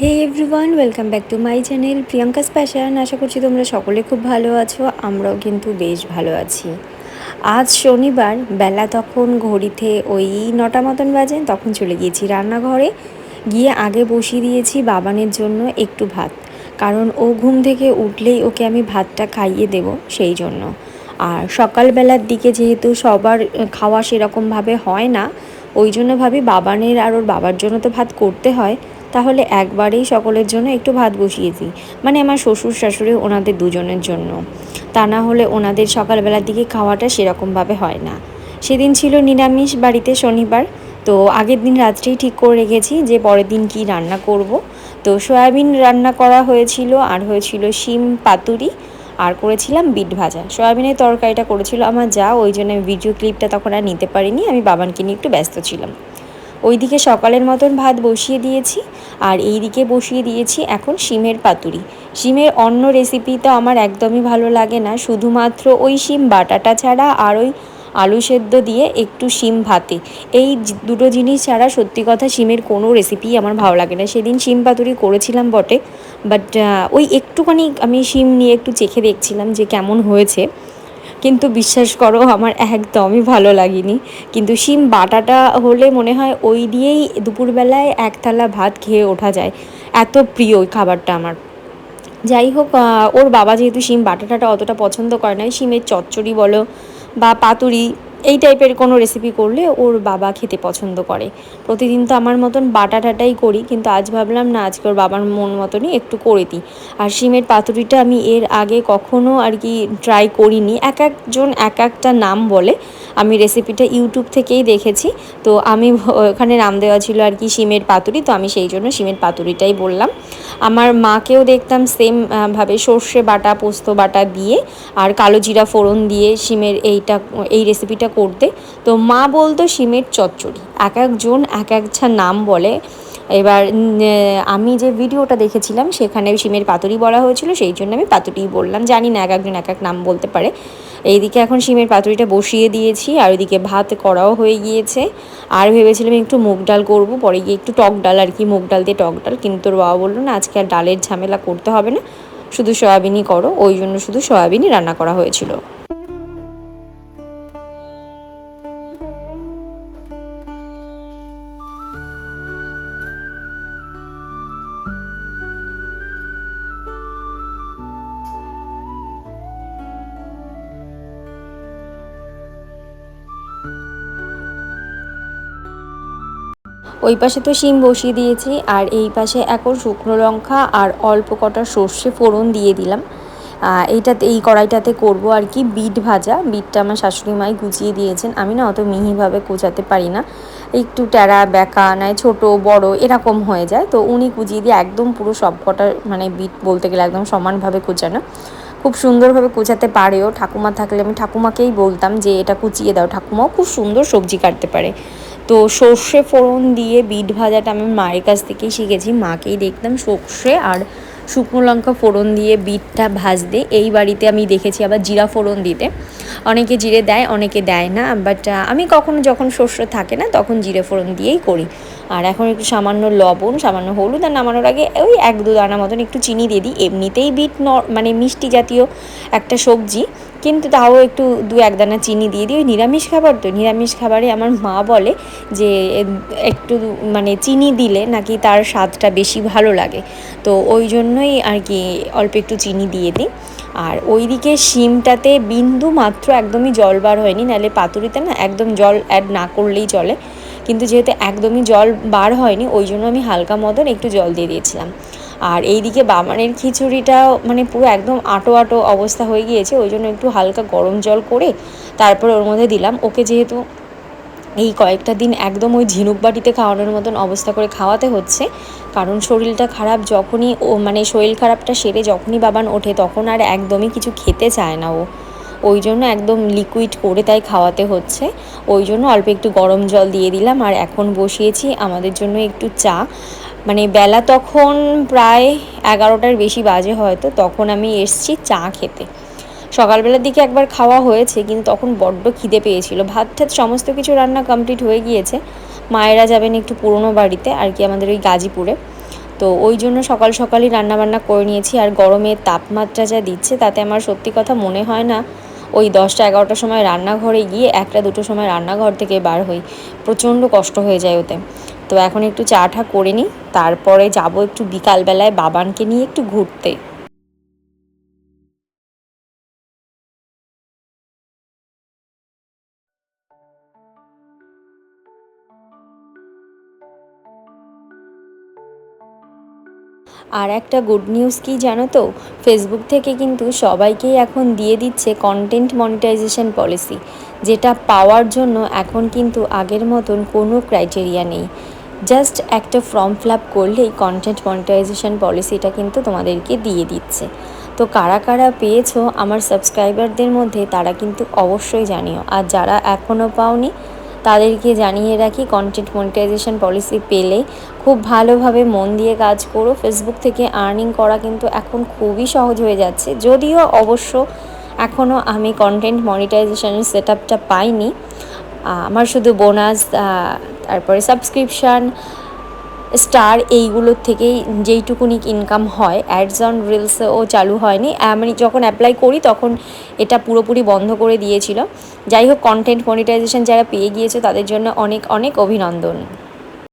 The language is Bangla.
Hey everyone welcome back to my channel Priyanka's passion আশা করছি তোমরা সকলে খুব ভালো আছো, আমরাও কিন্তু বেশ ভালো আছি। আজ শনিবার, বেলা তখন ঘড়িতে ওই নটা মতন বাজে, তখন চলে গিয়েছি রান্নাঘরে। গিয়ে আগে বসিয়ে দিয়েছি বাবানের জন্য একটু ভাত। কারণ ও ঘুম থেকে উঠলেই ওকে আমি ভাতটা খাইয়ে দেব সেই জন্য। আর সকালবেলার দিকে যেহেতু সবার খাওয়া সেরকমভাবে হয় না, ওই জন্য ভাবি বাবানের আর ওর বাবার জন্য তো ভাত করতে হয়। তাহলে একবারেই সকলের জন্য একটু ভাত বসিয়ে দিই। মানে আমার শ্বশুর শাশুড়ি ওনাদের দুজনের জন্য। তা না হলে ওনাদের সকালবেলার দিকে খাওয়াটা সেরকমভাবে হয় না। সেদিন ছিল নিরামিষ বাড়িতে শনিবার। তো আগের দিন রাত্রেই ঠিক করে রেখেছি যে পরের দিন কি রান্না করব। তো সয়াবিন রান্না করা হয়েছিল, আর হয়েছিল শিম পাতুরি, আর করেছিলাম বিট ভাজা। সয়াবিনের তরকারিটা করেছিল আমার যা, ওই জন্য ভিডিও ক্লিপটা তখন আর নিতে পারিনি। আমি বাবানকে নিয়ে একটু ব্যস্ত ছিলাম। ওইদিকে সকালের মতন ভাত বসিয়ে দিয়েছি আর এই দিকে বসিয়ে দিয়েছি এখন শিমের পাতুরি। শিমের অন্য রেসিপি তো আমার একদমই ভালো লাগে না। শুধুমাত্র ওই শিম বাটাটা ছাড়া আর ওই আলু সেদ্ধ দিয়ে একটু শিম ভাতে। এই দুটো জিনিস ছাড়া সত্যি কথা শিমের কোনো রেসিপি আমার ভালো লাগে না। সেদিন শিম পাতুরি করেছিলাম বটে বাট ওই একটুখানি আমি শিম নিয়ে একটু চেখে দেখছিলাম যে কেমন হয়েছে। কিন্তু বিশ্বাস করো, আমার একদমই ভালো লাগেনি। কিন্তু সিম বাটাটা হলে মনে হয় ওই দিয়েই দুপুরবেলায় এক থালা ভাত খেয়ে ওঠা যায়। এত প্রিয় ওই খাবারটা আমার। যাই হোক ওর বাবা যেহেতু সিম বাটাটাটা অতটা পছন্দ করে না সিমের চচ্চড়ি বলো বা পাতুরি এই টাইপের কোনো রেসিপি করলে ওর বাবা খেতে পছন্দ করে। প্রতিদিন তো আমার মতন বাটা টাটাই করি, কিন্তু আজ ভাবলাম, না, আজকে ওর বাবার মন মতনই একটু করে দিই। আর শিমের পাতুরিটা আমি এর আগে কখনো আর কি ট্রাই করিনি। এক একজন, এক একটা নাম বলে। আমি রেসিপিটা ইউটিউব থেকেই দেখেছি। তো আমি ওখানে নাম দেওয়া ছিল আর কি শিমের পাতুরি, তো আমি সেই জন্য শিমের পাতুরিটাই বললাম। আমার মাকেও দেখতাম সেম ভাবে সর্ষে বাটা, পোস্ত বাটা দিয়ে, আর কালো জিরা ফোড়ন দিয়ে শিমের এইটা, এই রেসিপিটা করতে। তো মা বলতো সিমের চচ্চড়ি। এক একজন, এক একটা নাম বলে। এবার আমি যে ভিডিওটা দেখেছিলাম, সেখানে সিমের পাতুরি বলা হয়েছিল, সেই জন্য আমি পাতুরিই বললাম। জানি না, এক একজন, এক এক নাম বলতে পারে। এইদিকে এখন সিমের পাতুরিটা বসিয়ে দিয়েছি, আর ওইদিকে ভাত করাও হয়ে গিয়েছে। আর ভেবেছিলাম একটু মুগ ডাল করব, পরে গিয়ে একটু টক ডাল আর কি, মুগ ডাল দিয়ে টক ডাল। কিন্তু তোর বাবা বলল, না, আজকে আর ডালের ঝামেলা করতে হবে না। শুধু সয়াবিনই করো। ওই জন্য শুধু সয়াবিনই রান্না করা হয়েছিল। ওই পাশে তো শিম বসিয়ে দিয়েছি, আর এই পাশে এখন শুকনো লঙ্কা আর অল্প কটা সর্ষে ফোড়ন দিয়ে দিলাম। এইটাতে, এই কড়াইটাতে করব আর কি বিট ভাজা। বিটটা আমার শাশুড়ি মাই গুছিয়ে দিয়েছেন। আমি না অত মিহিভাবে কোচাতে পারি না। একটু ট্যারা, ব্যাকা নয় ছোটো, বড়, এরকম হয়ে যায়। তো উনি কুচিয়ে দিয়ে একদম পুরো সব কটা মানে বিট বলতে গেলে একদম সমানভাবে কোচানো। খুব সুন্দরভাবে কোচাতে পারেও। ঠাকুমা থাকলে আমি ঠাকুমাকেই বলতাম যে, এটা কুচিয়ে দাও। ঠাকুমাও খুব সুন্দর সবজি কাটতে পারে। তো সর্ষে ফোড়ন দিয়ে বিট ভাজাটা আমি মায়ের কাছ থেকেই শিখেছি। মাকেই দেখতাম সর্ষে আর শুকনো লঙ্কা ফোড়ন দিয়ে বিটটা ভাজতে। এই বাড়িতে আমি দেখেছি আবার জিরা ফোড়ন দিতে। অনেকে জিরে দেয়, অনেকে দেয় না বাট আমি কখনো যখন শস্য থাকে না তখন জিরে ফোড়ন দিয়েই করি। আর এখন একটু সামান্য লবণ, সামান্য হলুদ আর নামানোর আগে ওই এক দু দানা মতন একটু চিনি দিয়ে দিই। এমনিতেই বিট মানে মিষ্টি জাতীয় একটা সবজি। কিন্তু তাও একটু দু এক দানা চিনি দিয়ে দিই। ওই নিরামিষ খাবার তো, নিরামিষ খাবারে আমার মা বলে যে একটু মানে চিনি দিলে নাকি তার স্বাদটা বেশি ভালো লাগে। তো ওই জন্যই আর কি অল্প একটু চিনি দিয়ে দিই। আর ওইদিকে শিমটাতে বিন্দু মাত্র একদমই জল বার হয়নি, নাহলে পাতুরিতে না একদম জল অ্যাড না করলেই চলে। কিন্তু যেহেতু একদমই জল বার হয়নি, ওই জন্য আমি হালকা মতন একটু জল দিয়ে দিয়েছিলাম। আর এইদিকে বামানের খিচুড়িটা মানে পুরো একদম আটো আটো অবস্থা হয়ে গিয়েছে, ওই জন্য একটু হালকা গরম জল করে তারপর ওর মধ্যে দিলাম। ওকে যেহেতু এই কয়েকটা দিন একদম ওই ঝিনুক বাটিতে খাওয়ানোর মতন অবস্থা করে খাওয়াতে হচ্ছে, কারণ শরীরটা খারাপ যখনই ও মানে শরীর খারাপটা সেরে যখনই বাবান ওঠে তখন আর একদমই কিছু খেতে চায় না ও। ওই জন্য একদম লিকুইড করে তাই খাওয়াতে হচ্ছে। ওই জন্য অল্প একটু গরম জল দিয়ে দিলাম আর এখন বসিয়েছি আমাদের জন্য একটু চা। মানে বেলা তখন প্রায় এগারোটার বেশি বাজে হয়তো, তখন আমি এসছি চা খেতে। সকালবেলার দিকে একবার খাওয়া হয়েছে, কিন্তু তখন বড্ড খিদে পেয়েছিল। ভাত ঠাত সমস্ত কিছু রান্না কমপ্লিট হয়ে গিয়েছে। মায়েরা যাবেন একটু পুরনো বাড়িতে, আর কি আমাদের ওই গাজীপুরে। তো ওই জন্য সকাল সকালই রান্নাবান্না করে নিয়েছি, আর গরমের তাপমাত্রা যা দিচ্ছে, তাতে আমার সত্যি কথা মনে হয় না, ওই দশটা এগারোটার সময় রান্নাঘরে গিয়ে একটা দুটো সময় রান্নাঘর থেকে বার হই। প্রচণ্ড কষ্ট হয়ে যায় ওতে। তো এখন একটু চা টা করে নিই তারপরে যাব একটু বিকালবেলায় বাবানকে নিয়ে একটু ঘুরতে। আর একটা গুড নিউজ কি জানো তো? ফেসবুক থেকে কিন্তু সবাইকেই এখন দিয়ে দিচ্ছে কন্টেন্ট মনিটাইজেশন পলিসি যেটা পাওয়ার জন্য এখন কিন্তু আগের মতন কোনো ক্রাইটেরিয়া নেই। জাস্ট একটা ফর্ম ফিল আপ করলেই কন্টেন্ট মনিটাইজেশন পলিসিটা কিন্তু তোমাদেরকে দিয়ে দিচ্ছে। তো কারা কারা পেয়েছ আমার সাবস্ক্রাইবারদের মধ্যে তারা কিন্তু অবশ্যই জানিও। আর যারা এখনও পাওনি, তাদেরকে জানিয়ে রাখি কন্টেন্ট মনিটাইজেশন পলিসি পেলে খুব ভালোভাবে মন দিয়ে কাজ করো। ফেসবুক থেকে আর্নিং করা কিন্তু এখন খুবই সহজ হয়ে যাচ্ছে। যদিও অবশ্য এখনও আমি কন্টেন্ট মনিটাইজেশনের সেট আপটা পাইনি। আমার শুধু বোনাস তারপরে সাবস্ক্রিপশান স্টার এইগুলোর থেকেই যেইটুকুনি ইনকাম হয় অ্যাডস অন রিলসও চালু হয়নি। আমি যখন অ্যাপ্লাই করি তখন এটা পুরোপুরি বন্ধ করে দিয়েছিল। যাই হোক কন্টেন্ট মনিটাইজেশন যারা পেয়ে গিয়েছে তাদের জন্য অনেক অনেক অভিনন্দন।